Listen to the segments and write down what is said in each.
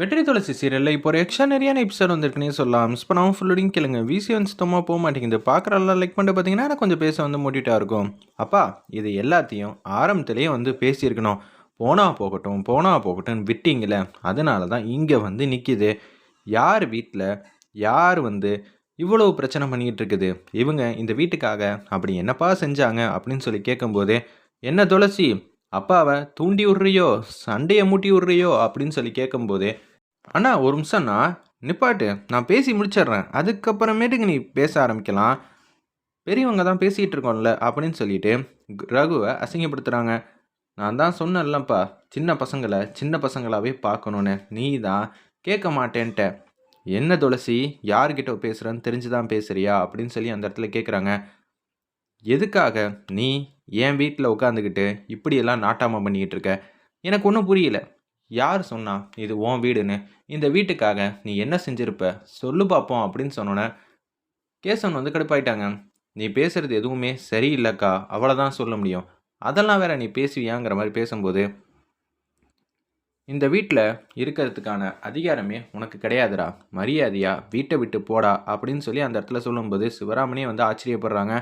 வெற்றி துளசி சீரியலில் இப்போ ஒரு எக்ஸ்ட்ரானரியான எபிசோட் வந்திருக்குன்னே சொல்லலாம். மிஸ் பண்ணாமல் ஃபுல்லோடையும் கேளுங்க. விசி வந்து சுத்தமாக போக மாட்டேங்குது. பார்க்குறலாம் லைக் பண்ணிட்டு பார்த்தீங்கன்னா எனக்கு கொஞ்சம் பேச வந்து மூட்டிகிட்டா இருக்கும். அப்பா இது எல்லாத்தையும் ஆரம்பத்திலேயே வந்து பேசியிருக்கணும். போனா போகட்டும் போனா போகட்டும் விட்டீங்களே அதனால தான் இங்கே வந்து நிற்கிது யார் வீட்டில் யார் வந்து இவ்வளோ பிரச்சனை பண்ணிக்கிட்டு இருக்குது? இவங்க இந்த வீட்டுக்காக அப்படி என்னப்பா செஞ்சாங்க அப்படின்னு சொல்லி கேட்கும்போது என்ன துளசி அப்பாவை தூண்டி விட்றியோ சண்டையை மூட்டி விட்றியோ அப்படின்னு சொல்லி கேட்கும்போதே அண்ணா ஒரு நிமிஷம்ண்ணா நிப்பாட்டு. நான் பேசி முடிச்சிடுறேன். அதுக்கப்புறமேட்டுக்கு நீ பேச ஆரம்பிக்கலாம். பெரியவங்க தான் பேசிகிட்டு இருக்கோம்ல அப்படின்னு சொல்லிட்டு ரகுவை அசிங்கப்படுத்துகிறாங்க நான் தான் சொன்னேன்லப்பா. சின்ன பசங்களை சின்ன பசங்களாகவே பார்க்கணுன்னு நீ தான். கேட்க மாட்டேன்ட்ட. என்ன துளசி? யார்கிட்ட பேசுகிறேன்னு தெரிஞ்சு தான் பேசுகிறியா அப்படின்னு சொல்லி அந்த இடத்துல கேட்குறாங்க எதுக்காக நீ என் வீட்டில் உட்காந்துக்கிட்டு இப்படியெல்லாம் நாட்டாமல் பண்ணிக்கிட்டு இருக்க? எனக்கு ஒன்றும் புரியல. யார் சொன்னா இது உன் வீடுன்னு? இந்த வீட்டுக்காக நீ என்ன செஞ்சிருப்ப? சொல்லு பார்ப்போம் அப்படின்னு சொன்னோன்னே கேசவன் வந்து கடுப்பாயிட்டாங்க. நீ பேசுறது எதுவுமே சரியில்லைக்கா அவ்வளோதான் சொல்ல முடியும். அதெல்லாம் வேற நீ பேசுவியாங்கிற மாதிரி பேசும்போது இந்த வீட்டில் இருக்கிறதுக்கான அதிகாரமே உனக்கு கிடையாதுடா. மரியாதையா வீட்டை விட்டு போடா அப்படின்னு சொல்லி அந்த இடத்துல சொல்லும்போது சிவராமனே வந்து ஆச்சரியப்படுறாங்க.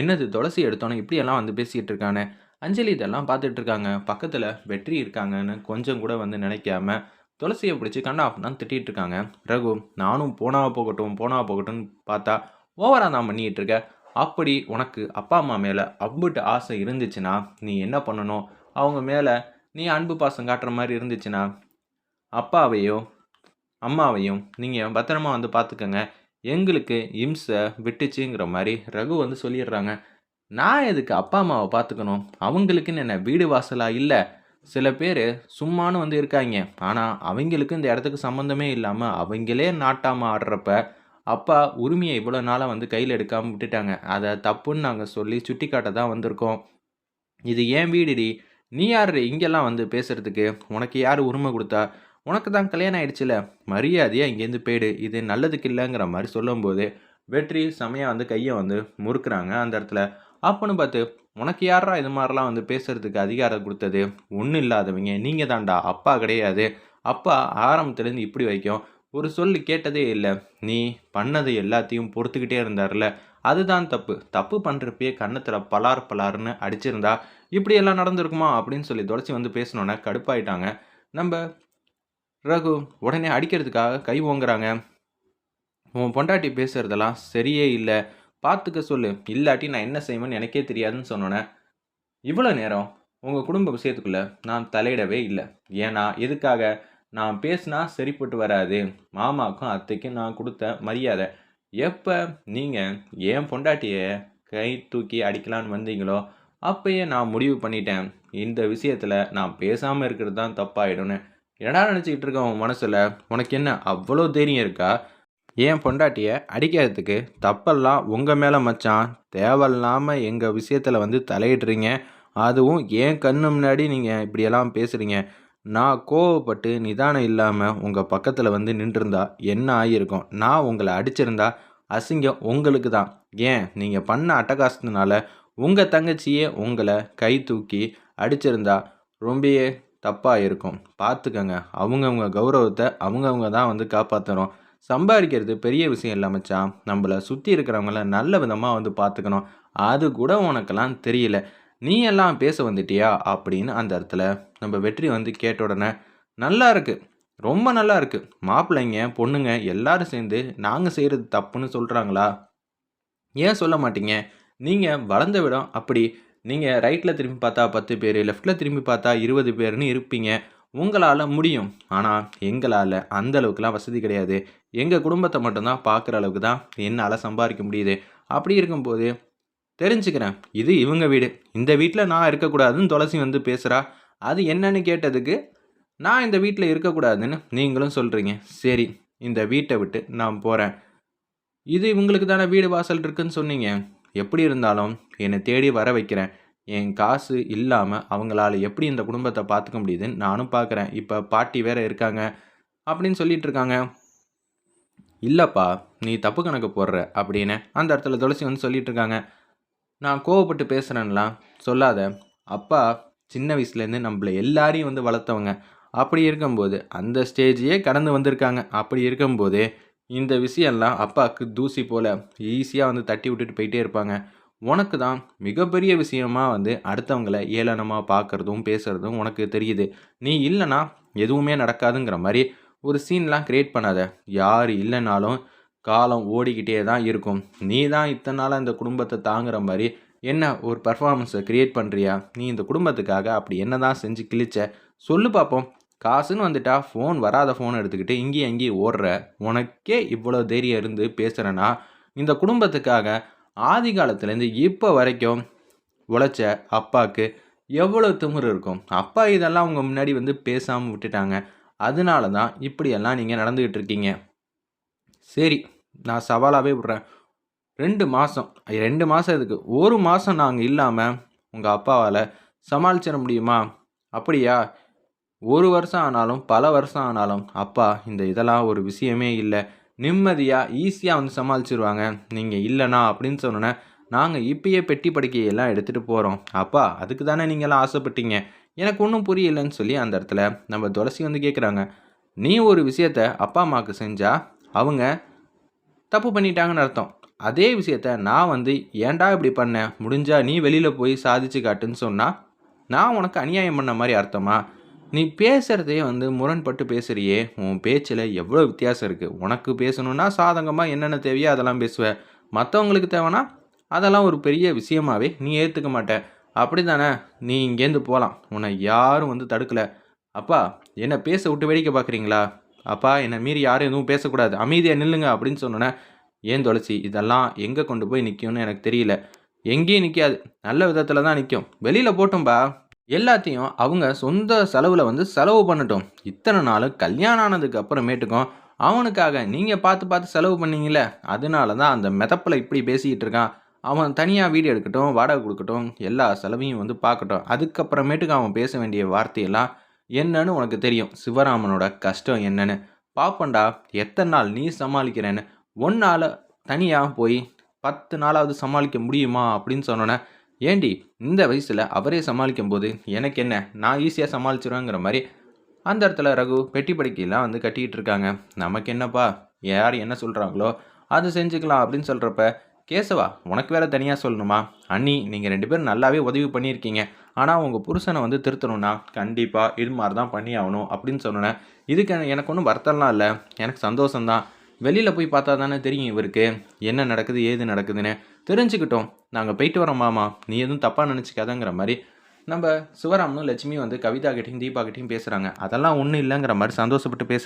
என்னது துளசி எடுத்தோன்னே இப்படியெல்லாம் வந்து பேசிகிட்டு இருக்கானே? அஞ்சலி இதெல்லாம் பார்த்துட்டு இருக்காங்க. பக்கத்தில் வெற்றி இருக்காங்கன்னு கொஞ்சம் கூட வந்து நினைக்காம துளசியை பிடிச்சி கண்ணா அப்படின்னு திட்டிகிட்டு இருக்காங்க. ரகு நானும் போனா போகட்டும் போனா போகட்டும்னு பார்த்தா ஓவராக தான் பண்ணிகிட்டு இருக்க. அப்படி உனக்கு அப்பா அம்மா மேலே அம்புட்டு ஆசை இருந்துச்சுன்னா நீ என்ன பண்ணணும்? அவங்க மேலே நீ அன்பு பாசம் காட்டுற மாதிரி இருந்துச்சுன்னா அப்பாவையும் அம்மாவையும் நீங்கள் பத்திரமா வந்து பார்த்துக்கங்க. எங்களுக்கு இம்சை விட்டுச்சுங்கிற மாதிரி ரகு வந்து சொல்லிடுறாங்க. நான் எதுக்கு அப்பா அம்மாவை பார்த்துக்கணும்? அவங்களுக்குன்னு என்ன வீடு வாசலாக இல்லை? சில பேர் சும்மானு வந்து இருக்காங்க. ஆனால் அவங்களுக்கு இந்த இடத்துக்கு சம்மந்தமே இல்லாமல் அவங்களே நாட்டாமல் ஆடுறப்ப அப்பா உரிமையை இவ்வளோ நாளாக வந்து கையில் எடுக்காமல் விட்டுட்டாங்க. அதை தப்புன்னு நாங்கள் சொல்லி சுட்டி காட்ட தான் வந்திருக்கோம். இது ஏன் வீடுடி? நீ யார் இங்கெல்லாம் வந்து பேசுகிறதுக்கு உனக்கு யார் உரிமை கொடுத்தா? உனக்கு தான் கல்யாணம் ஆயிடுச்சுல? மரியாதையாக இங்கேருந்து போயிடு. இது நல்லதுக்கு இல்லைங்கிற மாதிரி சொல்லும்போது வெற்றி செமையாக வந்து கையை வந்து முறுக்குறாங்க அந்த இடத்துல. அப்போன்னு பார்த்து உனக்கு யாரா இது மாதிரிலாம் வந்து பேசுகிறதுக்கு அதிகாரம் கொடுத்தது? ஒன்றும் இல்லாதவங்க. நீங்கள் தான்டா. அப்பா கிடையாது. அப்பா ஆரம்பத்துலேருந்து இப்படி வைக்கும். ஒரு சொல்லி கேட்டதே இல்லை. நீ பண்ணது எல்லாத்தையும் பொறுத்துக்கிட்டே இருந்தார்ல. அதுதான் தப்பு. தப்பு பண்ணுறப்பயே கன்னத்தில் பலார் பலார்னு அடிச்சிருந்தா இப்படியெல்லாம் நடந்திருக்குமா? அப்படின்னு சொல்லி தொடச்சி வந்து பேசணுன்னா கடுப்பாயிட்டாங்க. நம்ம ரகு உடனே அடிக்கிறதுக்காக கை ஓங்குறாங்க. உன் பொண்டாட்டி பேசுகிறதெல்லாம் சரியே இல்லை. பார்த்துக்க சொல்லு. இல்லாட்டி நான் என்ன செய்வேன்னு எனக்கே தெரியாதுன்னு சொன்னோன்னே இவ்வளோ நேரம் உங்கள் குடும்ப விஷயத்துக்குள்ளே நான் தலையிடவே இல்லை. ஏன்னா எதுக்காக? நான் பேசினா சரிப்பட்டு வராது. மாமாவுக்கும் அத்தைக்கும் நான் கொடுத்த மரியாதை. எப்போ நீங்கள் என் பொண்டாட்டியை கை தூக்கி அடிக்கலான்னு வந்தீங்களோ அப்பயே நான் முடிவு பண்ணிட்டேன். இந்த விஷயத்தில் நான் பேசாமல் இருக்கிறது தான் தப்பாயிடும்னு. என்னடா நினச்சிக்கிட்டு இருக்க உன் மனசில்? உனக்கு என்ன அவ்வளோ தைரியம் இருக்கா? ஏன் பொண்டாட்டியை அடிக்கிறதுக்கு தப்பெல்லாம் உங்கள் மேலே மச்சான்? தேவையில்லாமல் எங்கள் விஷயத்தில் வந்து தலையிடுறீங்க. அதுவும் ஏன் கண்ணு முன்னாடி நீங்கள் இப்படியெல்லாம் பேசுகிறீங்க நான் கோவப்பட்டு நிதானம் இல்லாமல் உங்கள் பக்கத்தில் வந்து நின்றுருந்தா என்ன ஆகியிருக்கும் நான் உங்களை அடிச்சிருந்தா அசிங்கம் உங்களுக்கு தான். ஏன்? நீங்கள் பண்ண அட்டகாசத்தினால உங்கள் தங்கச்சியே உங்களை கை தூக்கி அடிச்சிருந்தா ரொம்பவே தப்பாக இருக்கும். பார்த்துக்கங்க அவங்கவுங்க கௌரவத்தை அவங்கவுங்க தான் வந்து காப்பாற்றணும் சம்பாதிக்கிறது பெரிய விஷயம் இல்லை மச்சான் நம்மளை சுற்றி இருக்கிறவங்கள நல்ல விதமாக வந்து பார்த்துக்கணும் அது கூட உனக்கெல்லாம் தெரியல. நீ எல்லாம் பேச வந்துட்டியா? அப்படின்னு அந்த இடத்துல நம்ம வெற்றி வந்து கேட்ட உடனே நல்லா இருக்குது ரொம்ப நல்லா இருக்குது மாப்பிள்ளைங்க பொண்ணுங்க எல்லாரும் சேர்ந்து நாங்கள் செய்கிறது தப்புன்னு சொல்கிறாங்களா ஏன் சொல்ல மாட்டீங்க? நீங்கள் வளர்ந்த விடம் அப்படி நீங்கள் ரைட்டில் திரும்பி பார்த்தா பத்து பேர் லெஃப்ட்டில் திரும்பி பார்த்தா இருபது பேர்னு இருப்பீங்க. உங்களால் முடியும். ஆனால் எங்களால் அந்த அளவுக்குலாம் வசதி கிடையாது. எங்கள் குடும்பத்தை மட்டும்தான் பார்க்குற அளவுக்கு தான் என்னால் சம்பாதிக்க முடியுது. அப்படி இருக்கும்போது தெரிஞ்சுக்கிறேன் இது இவங்க வீடு. இந்த வீட்டில் நான் இருக்கக்கூடாதுன்னு துளசி வந்து பேசுகிறா அது என்னன்னு கேட்டதுக்கு நான் இந்த வீட்டில் இருக்கக்கூடாதுன்னு நீங்களும் சொல்கிறீங்க சரி இந்த வீட்டை விட்டு நான் போகிறேன் இது இவங்களுக்கு தானே வீடு வாசல் இருக்குன்னு சொன்னீங்க? எப்படி இருந்தாலும் என்னை தேடி வர வைக்கிறேன். என் காசு இல்லாமல் அவங்களால எப்படி இந்த குடும்பத்தை பார்த்துக்க முடியுதுன்னு நானும் பார்க்குறேன் இப்போ பாட்டி வேற இருக்காங்க அப்படின்னு சொல்லிட்டு இருக்காங்க. இல்லைப்பா நீ தப்பு கணக்கு போடுற அப்படின்னு அந்த இடத்துல துளசி வந்து சொல்லிட்டு இருக்காங்க. நான் கோவப்பட்டு பேசுகிறேன்லாம் சொல்லாத. அப்பா சின்ன வயசுலேருந்து நம்மளை எல்லாரையும் வந்து வளர்த்தவங்க. அப்படி இருக்கும்போது அந்த ஸ்டேஜையே கடந்து வந்திருக்காங்க. அப்படி இருக்கும்போது இந்த விஷயம்லாம் அப்பாவுக்கு தூசி போல் ஈஸியாக வந்து தட்டி விட்டுட்டு போயிட்டே இருப்பாங்க. உனக்கு தான் மிகப்பெரிய விஷயமா வந்து அடுத்தவங்களை ஏளனமாக பார்க்குறதும் பேசுகிறதும் உனக்கு தெரியுது. நீ இல்லைன்னா எதுவுமே நடக்காதுங்கிற மாதிரி ஒரு சீன்லாம் க்ரியேட் பண்ணாத. யார் இல்லைனாலும் காலம் ஓடிக்கிட்டே தான் இருக்கும். நீ தான் இத்தனை நாளாக இந்த குடும்பத்தை தாங்குற மாதிரி என்ன ஒரு பர்ஃபார்மன்ஸை க்ரியேட் பண்ணுறியா நீ இந்த குடும்பத்துக்காக அப்படி என்ன தான் செஞ்சு கிழிச்ச? சொல்லு பார்ப்போம் காசுன்னு வந்துட்டா ஃபோன் வராத ஃபோனை எடுத்துக்கிட்டு இங்கேயும் அங்கேயும் ஓடுற. உனக்கே இவ்வளோ தைரியம் இருந்து பேசுகிறேன்னா இந்த குடும்பத்துக்காக ஆதி காலத்துலேருந்து இப்போ வரைக்கும் உழைச்ச அப்பாவுக்கு எவ்வளோ திமிரு இருக்கும்? அப்பா இதெல்லாம் அவங்க முன்னாடி வந்து பேசாமல் விட்டுட்டாங்க. அதனால தான் இப்படியெல்லாம் நீங்கள் நடந்துக்கிட்டு இருக்கீங்க. சரி நான் சவாலாகவே விட்றேன். ரெண்டு மாதம் ரெண்டு மாதம் இதுக்கு ஒரு மாதம் நாங்கள் இல்லாமல் உங்கள் அப்பாவால் சமாளிச்சிட முடியுமா? அப்படியா? ஒரு வருஷம் ஆனாலும் பல வருஷம் ஆனாலும் அப்பா இந்த இதெல்லாம் ஒரு விஷயமே இல்லை. நிம்மதியாக ஈஸியாக வந்து சமாளிச்சிருவாங்க. நீங்கள் இல்லைனா அப்படின்னு சொன்னோன்னே நாங்கள் இப்பயே பெட்டி படுக்கையெல்லாம் எடுத்துகிட்டு போகிறோம் அப்பா அதுக்கு தானே நீங்களாம் ஆசைப்பட்டீங்க? எனக்கு ஒன்றும் புரியலைன்னு சொல்லி அந்த இடத்துல நம்ம துளசி வந்து கேட்குறாங்க நீ ஒரு விஷயத்த அப்பா அம்மாவுக்கு செஞ்சால் அவங்க தப்பு பண்ணிட்டாங்கன்னு அர்த்தம். அதே விஷயத்த நான் வந்து ஏன்டா இப்படி பண்ணேன் முடிஞ்சால் நீ வெளியில் போய் சாதிச்சு காட்டுன்னு சொன்னால் நான் உனக்கு அநியாயம் பண்ண மாதிரி அர்த்தமா? நீ பேசுகிறதே வந்து முரண்பட்டு பேசுகிறியே உன் பேச்சில் எவ்வளோ வித்தியாசம் இருக்குது உனக்கு பேசணுன்னா சாதகமாக என்னென்ன தேவையோ அதெல்லாம் பேசுவ. மற்றவங்களுக்கு தேவைன்னா அதெல்லாம் ஒரு பெரிய விஷயமாவே நீ ஏற்றுக்க மாட்ட. அப்படி தானே நீ இங்கேருந்து போகலாம் உன்னை யாரும் வந்து தடுக்கலை. அப்பா என்னை பேச விட்டு வேடிக்கை பார்க்குறீங்களா அப்பா என்னை மீறி யாரும் எதுவும் பேசக்கூடாது. அமைதியாக நில்லுங்க அப்படின்னு சொன்னோன்னே ஏன் தொலைச்சி இதெல்லாம் எங்கே கொண்டு போய் நிற்கும்னு எனக்கு தெரியல. எங்கேயும் நிற்காது நல்ல விதத்தில் தான் நிற்கும் வெளியில் போட்டோம்பா. எல்லாத்தையும் அவங்க சொந்த செலவில் வந்து செலவு பண்ணட்டும். இத்தனை நாள் கல்யாணம் ஆனதுக்கு அப்புறமேட்டுக்கும் அவனுக்காக நீங்கள் பார்த்து பார்த்து செலவு பண்ணீங்களே அதனால தான் அந்த மெதப்பில் இப்படி பேசிக்கிட்டு இருக்கான். அவன் தனியாக வீடியோ எடுக்கட்டும் வாடகை கொடுக்கட்டும் எல்லா செலவையும் வந்து பார்க்கட்டும். அதுக்கப்புறமேட்டுக்கு அவன் பேச வேண்டிய வார்த்தையெல்லாம் என்னன்னு உனக்கு தெரியும். சிவராமனோட கஷ்டம் என்னன்னு. பாப்பண்டா எத்தனை நாள் நீ சமாளிக்கிறேன்னு. ஒன்றால் தனியாக போய் பத்து நாளாவது சமாளிக்க முடியுமா அப்படின்னு சொன்னோன்னே ஏண்டி இந்த வயசில் அவரே சமாளிக்கும் போது எனக்கு என்ன நான் ஈஸியாக சமாளிச்சிருவேங்கிற மாதிரி அந்த இடத்துல ரகு பெட்டி படுக்கையெல்லாம் வந்து கட்டிக்கிட்டு இருக்காங்க. நமக்கு என்னப்பா யார் என்ன சொல்கிறாங்களோ அது செஞ்சுக்கலாம் அப்படின்னு சொல்கிறப்ப கேசவா உனக்கு வேலை தனியாக சொல்லணுமா? அண்ணி நீங்கள் ரெண்டு பேரும் நல்லாவே உதவி பண்ணியிருக்கீங்க. ஆனால் உங்கள் புருஷனை வந்து திருத்தணும்னா கண்டிப்பாக இது மாதிரி தான் பண்ணி ஆகணும் அப்படின்னு சொன்னேன் இதுக்கு எனக்கு ஒன்றும் வருத்தம்லாம் இல்லை. எனக்கு சந்தோஷம்தான். வெளியில் போய் பார்த்தா தானே தெரியும் இவருக்கு. என்ன நடக்குது ஏது நடக்குதுன்னு. தெரிஞ்சுக்கிட்டோம். நாங்கள் போயிட்டு வரோம் மாமா. நீ எதுவும் தப்பாக நினச்சிக்காதங்கிற மாதிரி. நம்ம சிவராமனும் லட்சுமியும் வந்து கவிதா கிட்டையும் தீபா கிட்டையும் பேசுகிறாங்க அதெல்லாம் ஒன்றும் இல்லைங்கிற மாதிரி சந்தோஷப்பட்டு பேசுகிறாங்க